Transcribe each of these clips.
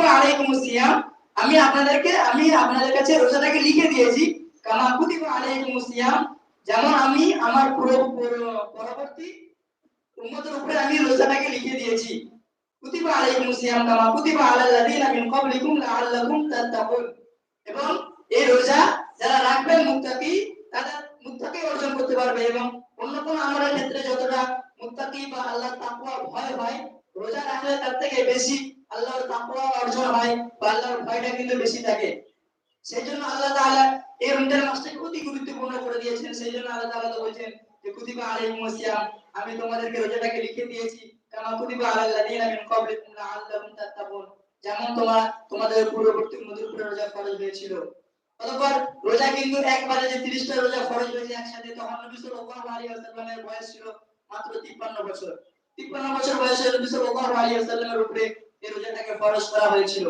কুতিবা আলাইকুমুস সিয়াম আমি আপনাদেরকে, আমি আপনাদের কাছে রোজাটাকে লিখে দিয়েছি। কামা কুতিবা আলাইকুমুস সিয়াম যেমন আমি আমার পুরো পুরো- পরবর্তী উম্মতের উপরে আমি রোজাটাকে লিখে দিয়েছি। কুতিবা আলাইকুমুস সিয়াম কামা কুতিবা আলাল লাযিনা মিন ক্বাবলিকুম লাআল্লাকুম তাত্তাকুন। এবং এই রোজা যারা রাখবে, মুত্তাকি, তারা মুত্তাকি অর্জন করতে পারবে এবং অন্য কোন আমলের ক্ষেত্রে যতটা মুত্তাকি বা আল্লাহর তাকওয়া ভয় হয়, রোজা রাখলে তার থেকে বেশি আল্লাহর তাকওয়া অর্জন হয় বা আল্লাহর ভয়টা কিন্তু বেশি থাকে। সেই জন্য আল্লাহ তাআলা এই রমজান মাসটাকে অতি গুরুত্বপূর্ণ করে দিয়েছেন। সেই জন্য আল্লাহ তাআলা তো বলছেন যে, কুতিবা আলাইকুমুস সিয়াম আমি তোমাদেরকে রোজাটাকে লিখে দিয়েছি। কামা কুতিবা আলাল লাযিনা মিন ক্বাবলিকুম লাআল্লাকুম তাত্তাকুন। যেমন তোমার, তোমাদের পূর্ববর্তী উম্মতের উপরে রোজা ফরজ হয়েছিল। অতঃপর রোজা কিন্তু একবারে যে 30টা রোজা ফরজ হয়েছে একসাথে, তখন নবী সাল্লাল্লাহু আলাইহি ওয়াসাল্লামের বয়স ছিল মাত্র 53 বছর। 53 বছর বয়সে নবী সাল্লাল্লাহু আলাইহি ওয়াসাল্লামের উপরে এই রোজাটাকে ফরজ করা হয়েছিল।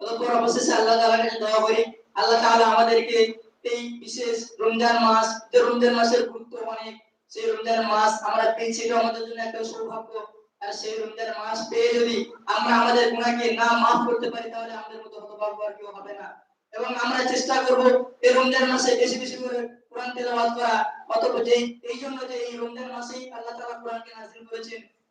অতঃপর অবশেষে আল্লাহ তাআলার কাছে দোয়া করি, আল্লাহ তাআলা আমাদেরকে এই বিশেষ রমজান মাস, যে রমজান মাসের গুরুত্ব অনেক, সেই রমজান মাস আমরা পেয়েছি আমাদের জন্য একটা সৌভাগ্য। আর সেই রমজান মাস পেয়ে যদি আমরা আমাদের গুনাহকে না মাফ করতে পারি, তাহলে আমাদের মতো হতভাগ্য আর কেউ হবে না। এবং আমরা চেষ্টা করব এই রমজান মাসে বেশি বেশি করে কোরআন তেলাওয়াত করা। অথবা যে এই জন্য যে এই রমজান মাসেই আল্লাহ তাআলা কোরআনকে নাযিল করেছেন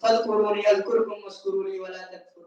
فاذكروني أذكركم واشكروا لي ولا تكفرون